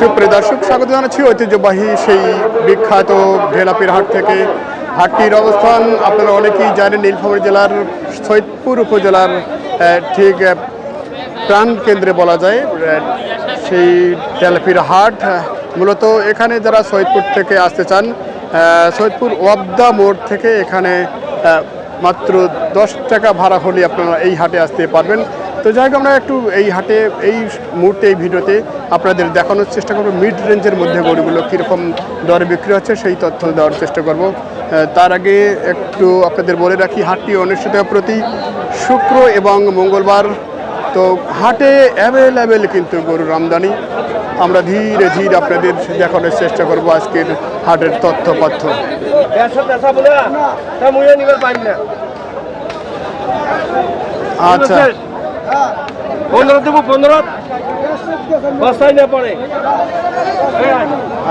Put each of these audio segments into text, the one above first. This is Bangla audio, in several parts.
সুপ্রিয় দর্শক, স্বাগত জানাচ্ছি ঐতিহ্যবাহী সেই বিখ্যাত ঢেলাপির হাট থেকে। হাটটির অবস্থান আপনারা অনেকেই জানেন, নীলফামারী জেলার সৈয়দপুর উপজেলার ঠিক প্রাণ কেন্দ্রে বলা যায় সেই ঢেলাপির হাট মূলত এখানে যারা সৈয়দপুর থেকে আসতে চান সৈদপুর ওয়াবদা মোড় থেকে এখানে মাত্র দশ টাকা ভাড়া হলে আপনারা এই হাটে আসতে পারবেন। তো যাই হোক, আমরা একটু এই হাটে, এই মুহূর্তে, এই ভিডিওতে আপনাদের দেখানোর চেষ্টা করব। মিড রেঞ্জের মধ্যে গরুগুলো কীরকম দরে বিক্রি হচ্ছে, সেই তথ্য দেওয়ার চেষ্টা করব। তার আগে একটু আপনাদের বলে রাখি, হাটটি অনুষ্ঠিত প্রতি শুক্র এবং মঙ্গলবার। তো হাটে অ্যাভেলেবেল কিন্তু গরুর আমদানি। আমরা ধীরে ধীরে আপনাদের দেখানোর চেষ্টা করব আজকের হাটের তথ্য পাথ্য আচ্ছা। পনেরো দেবো পনেরো বস্তায় না পড়ে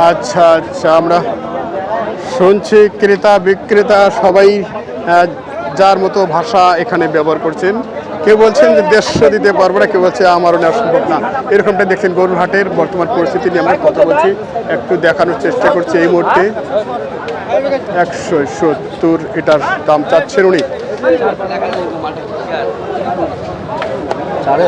আচ্ছা আচ্ছা আমরা শুনছি ক্রেতা বিক্রেতা সবাই যার মতো ভাষা এখানে ব্যবহার করছেন। কেউ বলছেন যে দেড়শো দিতে পারব না, কেউ বলছে আমারও নেওয়া সম্ভব না। এরকমটা দেখছেন গরুরহাটের বর্তমান পরিস্থিতি নিয়ে আমরা কথা বলছি। একটু দেখানোর চেষ্টা করছি এই মুহূর্তে। একশো সত্তর এটার দাম চাচ্ছেন উনি। সাড়ে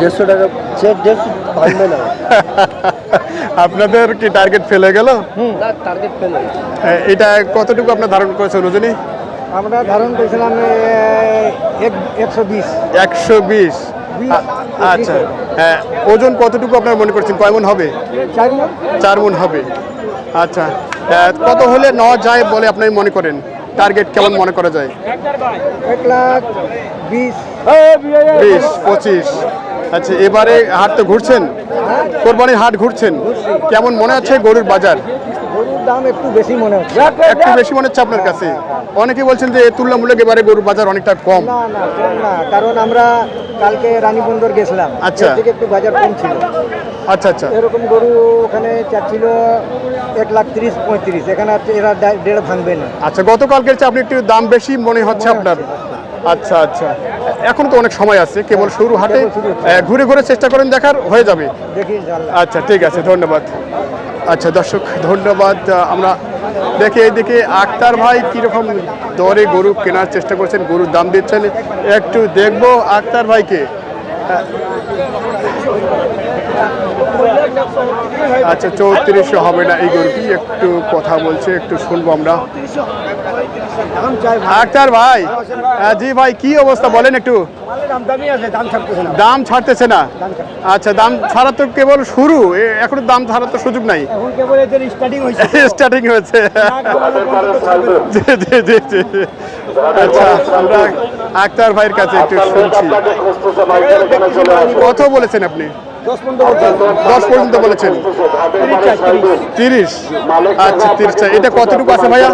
দেড়শো টাকা আপনাদের কি টার্গেট ফেলে গেল? এটা কতটুকু আপনার ধারণ করেছেন রজনী? আমরা ধারণ করেছিলাম একশো বিশ। একশো বিশ। আচ্ছা হ্যাঁ, ওজন কতটুকু আপনার মনে করছেন কয় মন হবে? চার মন। হবে। আচ্ছা কত হলে নেওয়া যায় বলে আপনি মনে করেন? টার্গেট কেমন মনে করা যায়? এক লাখ বিশ। বিশ পঁচিশ। আচ্ছা এবারে হাট তো ঘুরছেন? কোরবানির হাট ঘুরছেন? কেমন মনে হচ্ছে গরুর বাজার? গরুর দাম একটু বেশি মনে হচ্ছে। একটু বেশি মনে হচ্ছে আপনার কাছে? অনেকে বলছেন যে তুলনামূলক এবারে গরুর বাজার অনেকটা কম। না না কারণ আমরা কালকে রানীবন্দর গেছিলাম। আচ্ছা। একটু বাজার কম ছিল। আচ্ছা আচ্ছা। এরকম গরু ওখানে চাচ্ছিল এক লাখ তিরিশ পঁয়ত্রিশ। এখানে এরা দেড় ভাঙবে না। আচ্ছা গতকালকের চেয়ে আপনি একটু দাম বেশি মনে হচ্ছে আপনার? আচ্ছা আচ্ছা। এখন তো অনেক সময় আছে কেবল শুরু হাটে ঘুরে ঘুরে চেষ্টা করেন দেখার হয়ে যাবে। দেখি আচ্ছা ঠিক আছে ধন্যবাদ। আচ্ছা দর্শক ধন্যবাদ। আমরা দেখি এইদিকে আক্তার ভাই কীরকম দরে গরু কেনার চেষ্টা করছেন গরুর দাম দিচ্ছেন। একটু দেখব আক্তার ভাইকে। আচ্ছা চৌত্রিশশো হবে না এই গরুটি একটু কথা বলছে একটু শুনব আমরা। আক্তার ভাই হ্যাঁ, জি ভাই কি অবস্থা বলেন একটু। দাম ছাড়তেছে না। আচ্ছা দাম ছাড়া তো কেবল শুরু এখন দাম ছাড়ার তো সুযোগ নাই। স্টার্টিং হয়েছে। জি জি জি আচ্ছা আমরা আক্তার ভাইয়ের কাছে একটু শুনছি। কত বলেছেন আপনি। দশ পর্যন্ত বলেছেন। তিরিশ। আচ্ছা তিরিশ। এটা কতটুকু আছে ভাইয়া?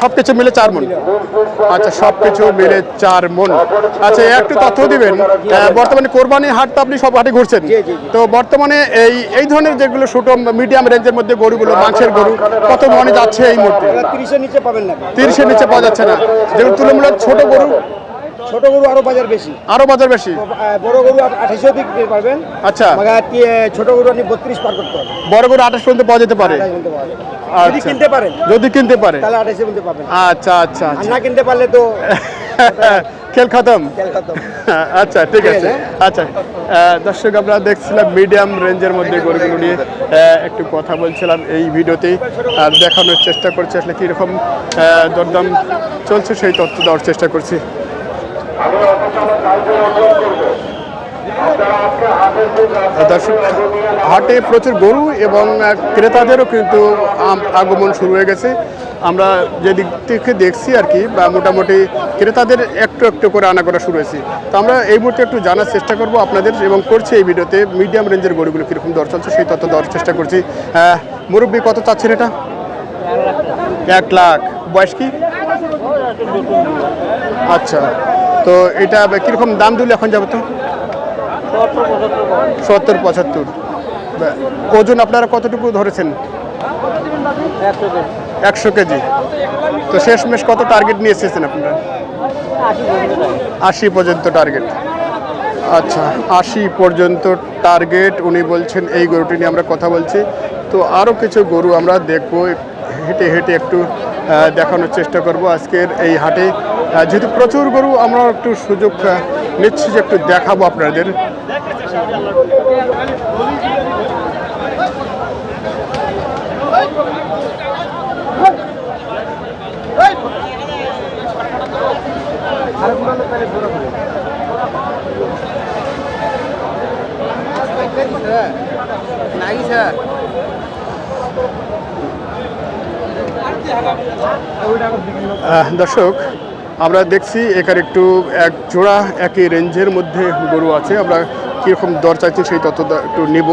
সব কিছু মিলে চার মন। আচ্ছা সব কিছু মিলে চার মন। আচ্ছা একটু তথ্য দিবেন। বর্তমানে কোরবানি হাট তো আপনি সব হাটে ঘুরছেন। তো বর্তমানে এই এই ধরনের যেগুলো ছোট মিডিয়াম রেঞ্জের মধ্যে গরুগুলো মাংসের গরু কত মনে যাচ্ছে এই মুহূর্তে? তিরিশের নিচে পাবেন না। তিরিশের নিচে পাওয়া যাচ্ছে না। যেগুলো তুলনামূলক ছোট গরু ছোট গরু আরও বাজার বেশি। আরও বাজার বেশি? বড় গরু আঠাশও বিক্রি পারবেন আচ্ছা। ছোট গরু আপনি বত্রিশ পার করতে পারবেন। বড় গরু আঠাশ পর্যন্ত পাওয়া যেতে পারে? বলতে যদি আচ্ছা। কিনতে পারেন। যদি কিনতে পারে? তাহলে আঠাশে বলতে পারবেন আচ্ছা আচ্ছা আর আচ্ছা। না কিনতে পারলে তো খেল খতম? আচ্ছা ঠিক আছে। আচ্ছা। দর্শক আমরা দেখছিলাম মিডিয়াম রেঞ্জের মধ্যে গরুগুলো নিয়ে একটু কথা বলছিলাম এই ভিডিওতে আর দেখানোর চেষ্টা করছি আসলে কীরকম দরদাম চলছে সেই তথ্য দেওয়ার চেষ্টা করছি। দর্শক হাটে প্রচুর গরু এবং ক্রেতাদেরও কিন্তু আগমন শুরু হয়ে গেছে। আমরা যেদিক থেকে দেখছি আর কি বা মোটামুটি ক্রেতাদের একটু একটু করে আনা করা শুরু হয়েছে। তো আমরা এই মুহূর্তে একটু জানার চেষ্টা করব আপনাদের এবং করছি এই ভিডিওতে মিডিয়াম রেঞ্জের গরুগুলো কীরকম দর চলছে সেই তথ্য দেওয়ার চেষ্টা করছি। মুরব্বী কত চাচ্ছেন এটা? এক লাখ। বয়স কি? আচ্ছা। তো এটা কীরকম দাম দিলে এখন যাবে তো? সত্তর, পঁচাত্তর। ওজন আপনারা কতটুকু ধরেছেন? একশো কেজি। তো শেষমেশ কত টার্গেট নিয়ে এসেছেন আপনারা? আশি পর্যন্ত টার্গেট আচ্ছা আশি পর্যন্ত টার্গেট উনি বলছেন, এই গরুটি নিয়ে আমরা কথা বলছি। তো আরও কিছু গরু আমরা দেখব। হেঁটে হেঁটে একটু দেখানোর চেষ্টা করব আজকের এই হাটে। যেহেতু প্রচুর গরু, আমরা একটু সুযোগ নিচ্ছি যে একটু দেখাবো আপনাদের। নাই স্যার দর্শক আমরা দেখছি এখানে একটু এক জোড়া একই রেঞ্জের মধ্যে গরু আছে। আমরা কীরকম দর চাইছি সেই তথ্য দা- একটু নিব।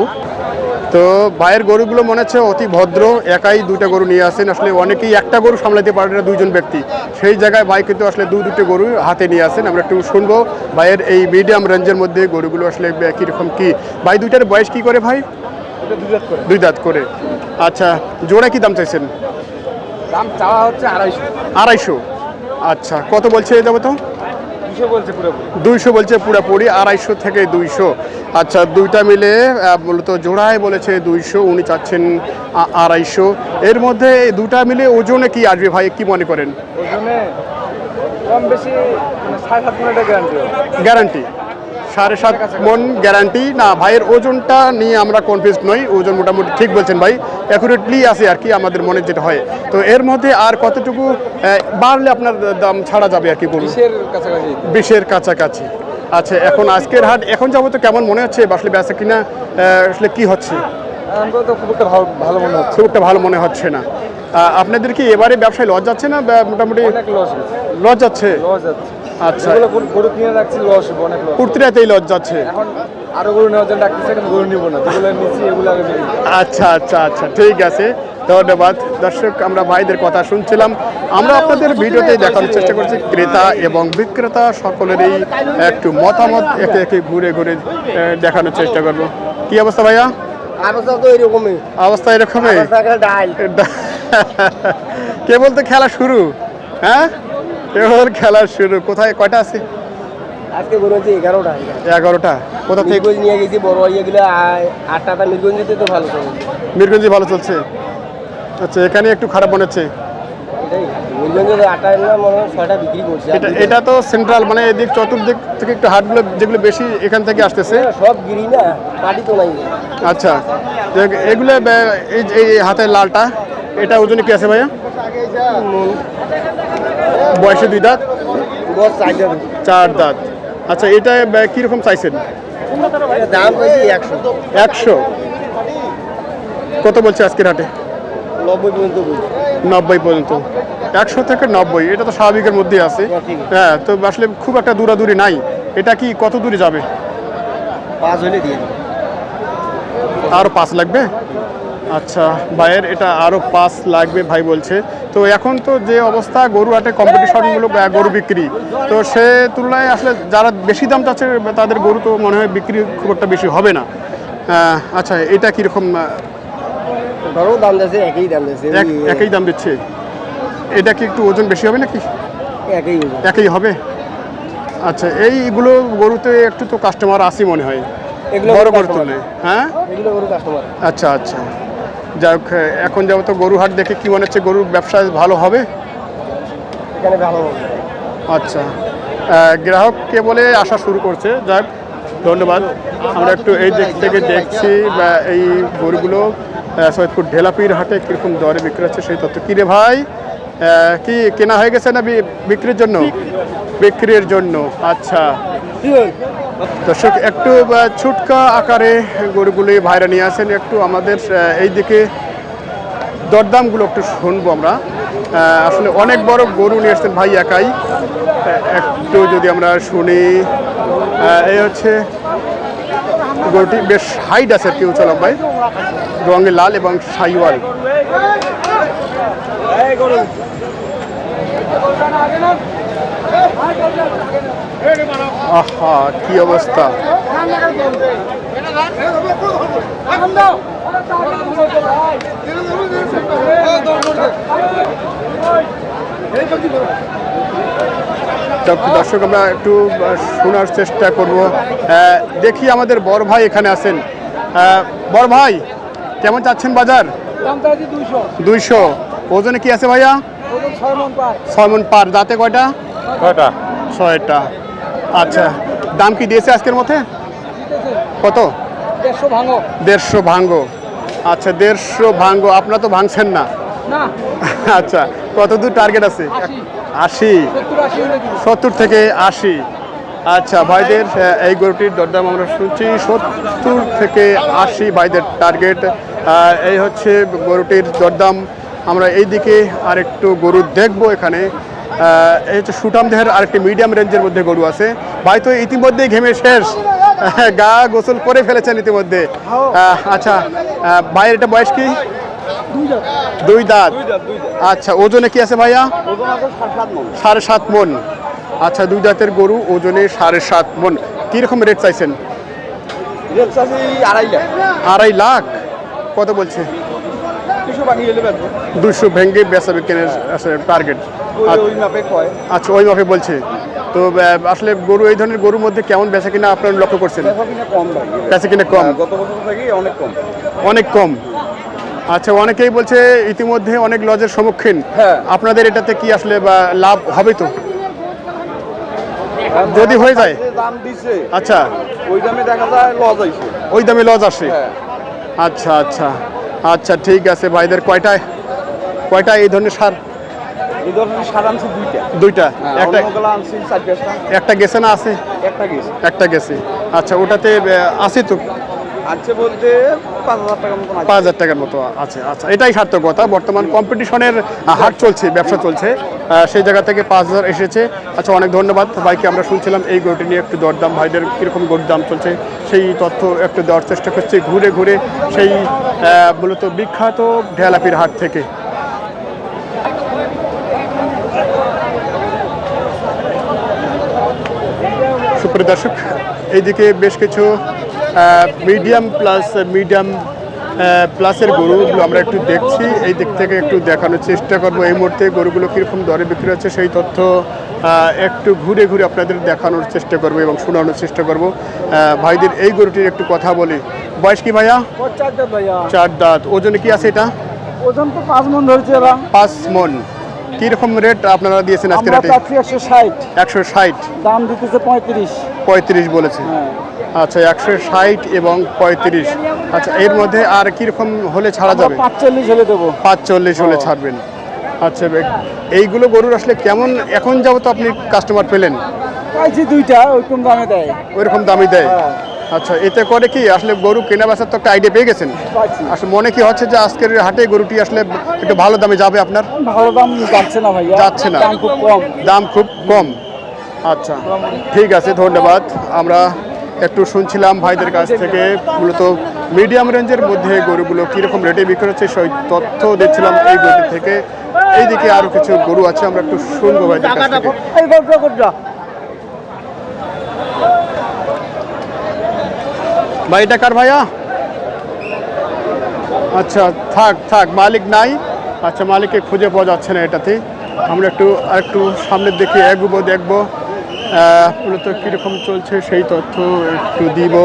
তো ভাইয়ের গরুগুলো মনে হচ্ছে অতি ভদ্র একাই দুইটা গরু নিয়ে আসেন। আসলে অনেকেই একটা গরু সামলাতে পারে না দুইজন ব্যক্তি। সেই জায়গায় ভাই কিন্তু আসলে দু দুটো গরু হাতে নিয়ে আসেন। আমরা একটু শুনব ভাইয়ের এই মিডিয়াম রেঞ্জের মধ্যে গরুগুলো আসলে কীরকম কি? ভাই দুইটার বয়স কি করে ভাই? দুই দাঁত করে। আচ্ছা জোড়া কি দাম চাইছেন? দাম চাওয়া হচ্ছে আড়াইশো। আড়াইশো। আচ্ছা কত বলছে যাব তো বলছে দুইশো বলছে পুরোপুরি আড়াইশো থেকে দুইশো। আচ্ছা দুইটা মিলে মূলত জোড়ায় বলেছে দুইশো উনি চাচ্ছেন আড়াইশো। এর মধ্যে দুটা মিলে ওজনে কি আসবে ভাই কি মনে করেন? ওজনে কম বেশি মানে গ্যারান্টি গ্যারান্টি সাড়ে সাত মন গ্যারান্টি না ভাইয়ের ওজনটা নিয়ে আমরা কনফিউজ নই ওজন মোটামুটি ঠিক বলছেন ভাই। অ্যাকুরেটলি আছে আর কি আমাদের মনে যেটা হয়। তো এর মধ্যে আর কতটুকু বাড়লে আপনার দাম ছাড়া যাবে আর কি বলুন? বিশের কাছাকাছি। আচ্ছা এখন আজকের হাট এখন যাব তো কেমন মনে হচ্ছে? আসলে বেচা কিনা আসলে কি হচ্ছে? ভালো মনে হচ্ছে। খুব একটা ভালো মনে হচ্ছে না। আপনাদের কি এবারে ব্যবসায় লস যাচ্ছে না মোটামুটি লস যাচ্ছে? লস যাচ্ছে। আচ্ছা। যেগুলো গরু- গরু কিনে রাখছি লস হবে অনেক লস কুর্তিরাতেই লস যাচ্ছে। এখন আরও গরু নেওয়ার জন্য ডাকতেছে কিন্তু গরু নিবো না। যেগুলো নিচ্ছি এগুলো আগে আচ্ছা আচ্ছা আচ্ছা ঠিক আছে। ধন্যবাদ। দর্শক আমরা ভাইদের কথা শুনছিলাম। আমরা আপনাদের ভিডিওতে দেখানোর চেষ্টা করছি ক্রেতা এবং বিক্রেতা সকলেরই একটু মতামত একে একে ঘুরে ঘুরে দেখানোর চেষ্টা করব। কি অবস্থা ভাইয়া? অবস্থা তো এরকমই। অবস্থা এরকমই? ডাল কেবল তো খেলা শুরু? হ্যাঁ? কেবল খেলা শুরু। কোথায় কয়টা আছে? আজকে গরু হচ্ছে এগারোটা। এগারোটা। কোথা থেকে? নিয়ে গেছি বড় ইয়েগুলো আটটা মিরগঞ্জতে তো ভালো চলে মিরগঞ্জে ভালো চলছে? আচ্ছা এখানে একটু খারাপ মনে হচ্ছে? এটা এটা তো সেন্ট্রাল মানে এদিক চতুর্দিক থেকে একটু হাটগুলো যেগুলো বেশি এখান থেকে আসতেছে। সব গিরি না পাটি তো নাই। আচ্ছা এগুলো এই হাতের লালটা এটা ওজনে কি আছে ভাইয়া? বয়সে দুই দাঁত? চার দাঁত। আচ্ছা এটা কীরকম চাইছেন একশো। কত বলছে আজকের হাটে? নব্বই পর্যন্ত একশো থেকে নব্বই এটা তো স্বাভাবিকের মধ্যেই আছে। হ্যাঁ, আছে। হ্যাঁ তো আসলে খুব একটা দূরাদূরি নাই। এটা কি কত দূরে যাবে? পাঁচ হলে দিয়ে দেবো। আরও পাঁচ লাগবে? আচ্ছা ভাইয়ের এটা আরও পাঁচ লাগবে ভাই বলছে। তো এখন তো যে অবস্থা গরু হাটে কম্পিটিশনমূলক গরু বিক্রি। তো সে তুলনায় আসলে যারা বেশি দাম চাচ্ছে তাদের গরু তো মনে হয় বিক্রি খুব একটা বেশি হবে না। আচ্ছা এটা কীরকম ধরো দাম একই দাম যাচ্ছে। একই দাম দিচ্ছে? এটা কি একটু ওজন বেশি হবে নাকি? একই। একই হবে? আচ্ছা এইগুলো গরুতে একটু তো কাস্টমার আসি মনে হয়। এগুলো বড় গরু। তুলে হ্যাঁ? এগুলো গরু কাস্টমার আচ্ছা আচ্ছা। যাই হোক এখন যাব তো গরু হাট দেখে কি মনে হচ্ছে গরুর ব্যবসা ভালো হবে? এখানে ভালো হবে। আচ্ছা। আহ, গ্রাহককে বলে আসা শুরু করছে? যাক ধন্যবাদ। আমরা একটু এই দিক থেকে দেখছি বা এই গরুগুলো সৈয়দপুর ঢেলাপির হাটে কীরকম দরে বিক্রি হচ্ছে সেই তথ্য। কিরে ভাই কি কেনা হয়ে গেছে না বিক্রির জন্য? বিক্রির জন্য আচ্ছা। দর্শক, একটু ছুটকা আকারে গরুগুলি ভাইরা নিয়ে আসেন। একটু আমাদের এই দিকে দরদামগুলো একটু শুনব আমরা। আসলে অনেক বড় গরু নিয়ে আসছেন ভাই একাই। একটু যদি আমরা শুনি এই হচ্ছে গরুটি বেশ হাইট আছে আর কি উচালক ভাই রঙে লাল এবং সাইওয়াল। আহা কি অবস্থা? দর্শক- দর্শক আমরা একটু শোনার চেষ্টা করব। দেখি আমাদের বড় ভাই এখানে আছেন। বড় ভাই কেমন চাচ্ছেন বাজার? দুইশো। ওজনে কি আছে ভাইয়া? ছয় মন পার। দাঁতে কয়টা? কয়টা ছয়টা। আচ্ছা দাম কি দিয়েছে আজকের মধ্যে? কত? দেড়শো ভাঙো। দেড়শো ভাঙ্গো আচ্ছা দেড়শো ভাঙ্গো আপনারা তো ভাঙছেন না। আচ্ছা কত দূর টার্গেট আছে? আশি। সত্তর থেকে আশি। আচ্ছা ভাইদের এই গরুটির দরদাম আমরা শুনছি সত্তর থেকে আশি ভাইদের টার্গেট এই হচ্ছে গরুটির দরদাম। আমরা এই দিকে আরেকটু গরু দেখব এখানে। হচ্ছে সুটাম দেহের আরেকটি মিডিয়াম রেঞ্জের মধ্যে গরু আছে। ভাই তো ইতিমধ্যেই ঘেমে শেষ। গা গোসল করে ফেলেছেন ইতিমধ্যে। আচ্ছা ভাইয়ের এটা বয়স কি? দুই দাঁত। আচ্ছা ওজনে কি আছে ভাইয়া? সাড়ে সাত মন। আচ্ছা দুই দাঁতের গরু ওজনে সাড়ে সাত মন। কীরকম রেট চাইছেন? আড়াই লাখ? কত বলছে কিছু বাকি গেলে বেচবো দুশো ভেঙ্গে বেচা বিজ্ঞানের টার্গেট আচ্ছা ওই মাপে বলছে। তো আসলে গরু এই ধরনের গরুর মধ্যে কেমন বেচা কিনা আপনারা লক্ষ্য করছেন? বেচা কিনা কম গত বছর থেকে অনেক কম। অনেক কম। আচ্ছা অনেকেই বলছে ইতিমধ্যে অনেক লজের সম্মুখীন। হ্যাঁ। আপনাদের এটাতে কি আসলে বা লাভ হবে তো? যদি হয়ে যায়। দাম দিছে। আচ্ছা। ওই দামে দেখা যায় লস আইছে। ওই দামে লজ আসে। হ্যাঁ। আচ্ছা আচ্ছা। আচ্ছা ঠিক আছে ভাইদের কয়টায়? কয়টা এই ধরনের সার? এই ধরনের সার আনছে দুইটা। দুইটা? হ্যাঁ একটা আনছি একটা গেছে না আছে একটা গেছে। একটা গেছে। আচ্ছা ওটাতে আছে তো? আছে বলতে পাঁচ হাজার টাকার মতো আছে আচ্ছা এটাই সার্থকতা বর্তমান কম্পিটিশনের হাট চলছে, ব্যবসা চলছে সেই জায়গা থেকে পাঁচ হাজার এসেছে। আচ্ছা অনেক ধন্যবাদ ভাইকে, আমরা শুনছিলাম এই গরুটি নিয়ে একটু দরদাম, ভাইদের কীরকম গরুর দাম চলছে, সেই তথ্য একটু দেওয়ার চেষ্টা করছি ঘুরে ঘুরে সেই মূলত বিখ্যাত ঢেলাপির হাট থেকে। সুপ্রিয় দর্শক, এইদিকে বেশ কিছু মিডিয়াম প্লাস মিডিয়াম প্লাসের গরুগুলো আমরা একটু দেখছি। এই দিক থেকে একটু দেখানোর চেষ্টা করব। এই মুহূর্তে গরুগুলো কীরকম দরে বিক্রি হচ্ছে সেই তথ্য একটু ঘুরে ঘুরে আপনাদের দেখানোর চেষ্টা করব এবং শোনানোর চেষ্টা করব। ভাইদের এই গরুটির একটু কথা বলি। বয়স কি ভাইয়া? চার দাঁত। ওজনে কি আছে এটা? ওজন তো পাঁচ মন ধরেছে পাঁচ মন। কীরকম রেট আপনারা দিয়েছেন আজকে একশো ষাট। একশো ষাট। দাম দিতেছে পঁয়ত্রিশ। পঁয়ত্রিশ বলেছে। হ্যাঁ। আচ্ছা একশো ষাট এবং পঁয়ত্রিশ। আচ্ছা এর মধ্যে আর কীরকম হলে ছাড়া যাবে? পাঁচচল্লিশ হলে দেবো। পাঁচ চল্লিশ হলে ছাড়বেন। আচ্ছা এইগুলো গরুর আসলে কেমন এখন যাব তো আপনি কাস্টমার পেলেন? পাইছি দুইটা ওইরকম দামে দেয়। ওইরকম দামই দেয়। হ্যাঁ। আচ্ছা এতে করে কি আসলে গরু কেনা বেচার তো একটা আইডিয়া পেয়ে গেছেন? আসলে মনে কি হচ্ছে যে আজকের হাটে গরুটি আসলে একটু ভালো দামে যাবে আপনার? ভালো দাম যাচ্ছে না ভাইয়া। যাচ্ছে না। দাম খুব কম। দাম খুব কম। আচ্ছা ঠিক আছে ধন্যবাদ। আমরা একটু শুনছিলাম ভাইদের কাছ থেকে, মূলত মিডিয়াম রেঞ্জের মধ্যে গরুগুলো কীরকম রেটে বিক্রি হচ্ছে সেই তথ্য দেখছিলাম এই গরু থেকে। এইদিকে আরও কিছু গরু আছে, আমরা একটু শুনব ভাইদের কাছ থেকে। ভাই কার ভাইয়া? আচ্ছা থাক থাক, মালিক নাই। আচ্ছা মালিককে খুঁজে পাওয়া যাচ্ছে না এটাতে। আমরা একটু আরেকটু সামনের দিকে এগোবো, দেখব। মূলত কীরকম চলছে সেই তথ্য একটু দিব।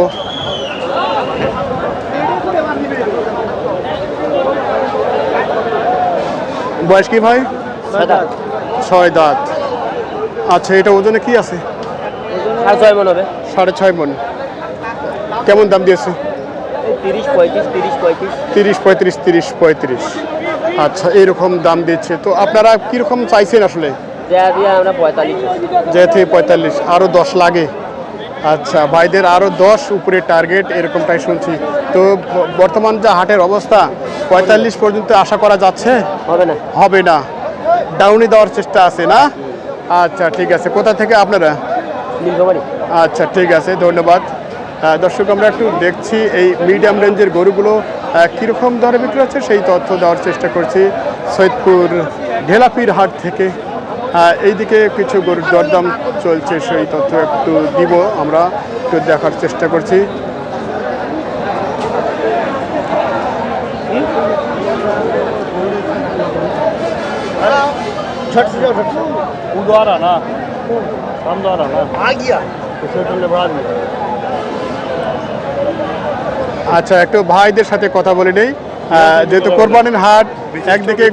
বয়স কি ভাই? ছয় দাঁত। আচ্ছা এটা ওজনে কি আছে? সাড়ে ছয় মন হবে। সাড়ে ছয় মন। কেমন দাম দিয়েছে? তিরিশ পঁয়ত্রিশ তিরিশ পঁয়ত্রিশ। তিরিশ পঁয়ত্রিশ তিরিশ আচ্ছা এইরকম দাম দিচ্ছে। তো আপনারা কীরকম চাইছেন আসলে? দিয়ে আমরা পঁয়তাল্লিশ আরও দশ লাগে। আচ্ছা ভাইদের আরও দশ উপরে টার্গেট এরকমটাই শুনছি। তো বর্তমান যা হাটের অবস্থা পঁয়তাল্লিশ পর্যন্ত আশা করা যাচ্ছে? হবে না। হবে না। ডাউনি দেওয়ার চেষ্টা আছে না? আচ্ছা ঠিক আছে। কোথা থেকে আপনারা? আচ্ছা ঠিক আছে ধন্যবাদ। দর্শক আমরা একটু দেখছি এই মিডিয়াম রেঞ্জের গরুগুলো কীরকম দরে বিক্রি হচ্ছে সেই তথ্য দেওয়ার চেষ্টা করছি সৈয়দপুর ঢেলাপির হাট থেকে। এইদিকে কিছু গরুর দরদাম চলছে সেই তথ্য একটু দিব আমরা একটু দেখার চেষ্টা করছি। আচ্ছা একটু ভাইদের সাথে কথা বলে নেই। যেহেতু কোরবানির হাট একদিকে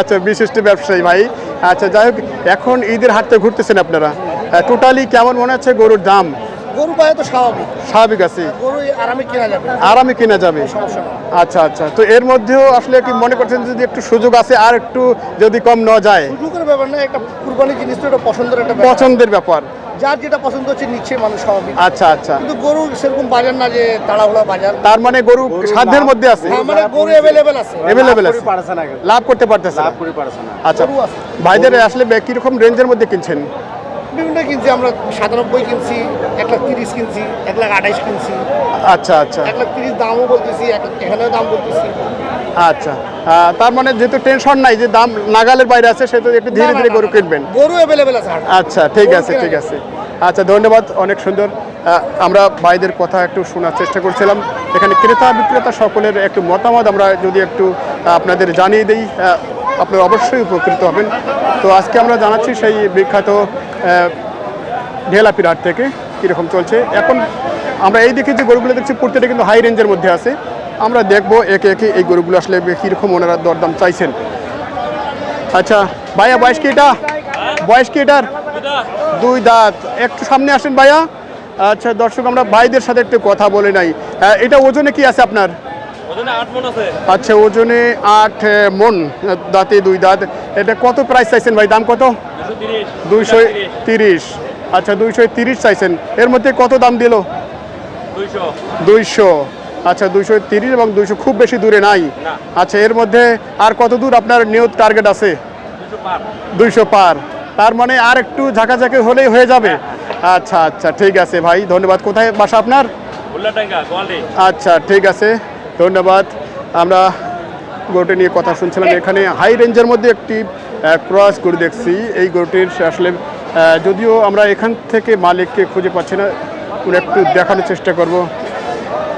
আচ্ছা বিশিষ্ট ব্যবসায়ী ভাই। আচ্ছা যাই হোক এখন ঈদের হাটতে ঘুরতেছেন আপনারা। টোটালি কেমন মনে হচ্ছে গরুর দাম? গরু পায়ে তো স্বাভাবিক। স্বাভাবিক আছে। গরু আরামে কেনা যাবে। আরামে কেনা যাবে। আচ্ছা আচ্ছা। তো এর মধ্যেও আসলে কি মনে করছেন যদি একটু সুযোগ আছে আর একটু যদি কম ন যায়? সুযোগের ব্যাপার না একটা কুরবানি জিনিস তো একটা পছন্দের একটা পছন্দের ব্যাপার। যার যেটা পছন্দ হচ্ছে নিচ্ছে মানুষ স্বাভাবিক আচ্ছা আচ্ছা। কিন্তু গরু সেরকম বাজার না যে তাড়াহুড়া বাজার। তার মানে গরু সাধ্যের মধ্যে আছে। হ্যাঁ, মানে গরু অ্যাভেলেবেল আছে। অ্যাভেলেবেল আছে। লাভ করতে পারতেছে না। আচ্ছা গরু আছে। ভাইদের আসলে কীরকম রেঞ্জের মধ্যে কিনছেন? বিভিন্ন কিনছি আমরা সাতানব্বই কিনছি এক লাখ তিরিশ কিনছি এক লাখ আঠাইশ কিনছি। আচ্ছা আচ্ছা। এক লাখ তিরিশ দামও বলতেছি এক লাখ এখানেও দাম বলতেছি। আচ্ছা। তার মানে যেহেতু টেনশন নাই যে দাম নাগালের বাইরে আছে সেহেতু একটু ধীরে ধীরে গরু কিনবেন। গরু অ্যাভেলেবেল আছে আচ্ছা ঠিক আছে ঠিক আছে। আচ্ছা ধন্যবাদ অনেক সুন্দর। আমরা ভাইদের কথা একটু শোনার চেষ্টা করছিলাম। এখানে ক্রেতা বিক্রেতা সকলের একটু মতামত আমরা যদি একটু আপনাদের জানিয়ে দিই আপনারা অবশ্যই উপকৃত হবেন। তো আজকে আমরা জানাচ্ছি সেই বিখ্যাত আহ, ঢেলাপির হাট থেকে কীরকম চলছে। এখন আমরা এই দিকে যে গরুগুলো দেখছি প্রত্যেকটা কিন্তু হাই রেঞ্জের মধ্যে আছে। আমরা দেখব একে একে এই গরুগুলো আসলে কীরকম ওনারা দরদাম চাইছেন। আচ্ছা ভাইয়া বয়স কি এটা? বয়স কি এটার? দুই দাঁত। একটু সামনে আসেন ভাইয়া। আচ্ছা দর্শক আমরা ভাইদের সাথে একটু কথা বলে নাই। এটা ওজনে কি আছে আপনার? আচ্ছা ওজনে আট মন দাঁতে দুই দাঁত। এটা কত প্রাইস চাইছেন ভাই? দাম কত? দুইশো তিরিশ। আচ্ছা দুইশো তিরিশ চাইছেন। এর মধ্যে কত দাম দিল? দুইশো। আচ্ছা দুইশো তিরিশ এবং দুইশো খুব বেশি দূরে নাই। আচ্ছা এর মধ্যে আর কত দূর আপনার নিয়ত টার্গেট আছে? দুইশো পার। তার মানে আর একটু ঝাঁকাঝাঁকি হলেই হয়ে যাবে? আচ্ছা আচ্ছা ঠিক আছে ভাই ধন্যবাদ। কোথায় বাসা আপনার? আচ্ছা ঠিক আছে ধন্যবাদ। আমরা গরুটি নিয়ে কথা শুনছিলাম এখানে হাই রেঞ্জের মধ্যে একটি ক্রস গরু দেখছি। এই গরুটির আসলে যদিও আমরা এখান থেকে মালিককে খুঁজে পাচ্ছি না একটু দেখানোর চেষ্টা করব।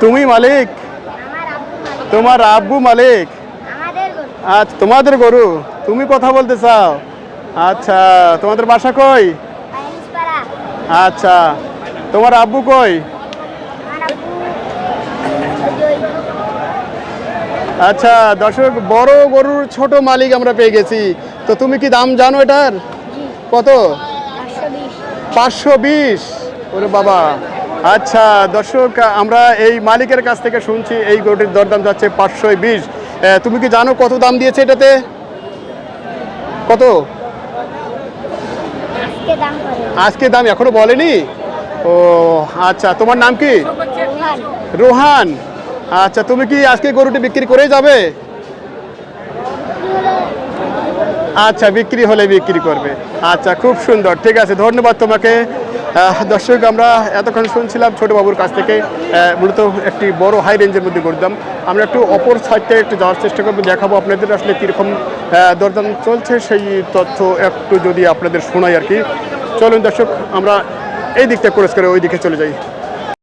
তুমি মালিক। তোমার আব্বু মালিক। আচ্ছা তোমাদের গরু? তুমি কথা বলতে চাও? আচ্ছা তোমাদের বাসা কই? আচ্ছা তোমার আব্বু কই? আচ্ছা দর্শক বড় গরুর ছোট মালিক আমরা পেয়ে গেছি। তো তুমি কি দাম জানো এটার? কত? পাঁচশো বিশ। ওরে বাবা। আচ্ছা দর্শক আমরা এই মালিকের কাছ থেকে শুনছি এই গরুটির দরদাম যাচ্ছে পাঁচশো বিশ। তুমি কি জানো কত দাম দিয়েছে এটাতে? কত? আজকে দাম এখনও বলেনি? ও আচ্ছা তোমার নাম কি? রোহান। আচ্ছা তুমি কি আজকে গরুটি বিক্রি করে যাবে? আচ্ছা বিক্রি হলে বিক্রি করবে। আচ্ছা খুব সুন্দর। ঠিক আছে ধন্যবাদ তোমাকে। দর্শক, আমরা এতক্ষণ শুনছিলাম ছোটবাবুর কাছ থেকে মূলত একটি বড় হাই রেঞ্জের মধ্যে করতাম আমরা একটু অপর সাইডে একটু যাওয়ার চেষ্টা করব, দেখাবো আপনাদের আসলে কীরকম দরদাম চলছে। সেই তথ্য একটু যদি আপনাদের শোনাই আর কি। চলুন দর্শক, আমরা এই দিকটা ক্রস করে ওই দিকে চলে যাই।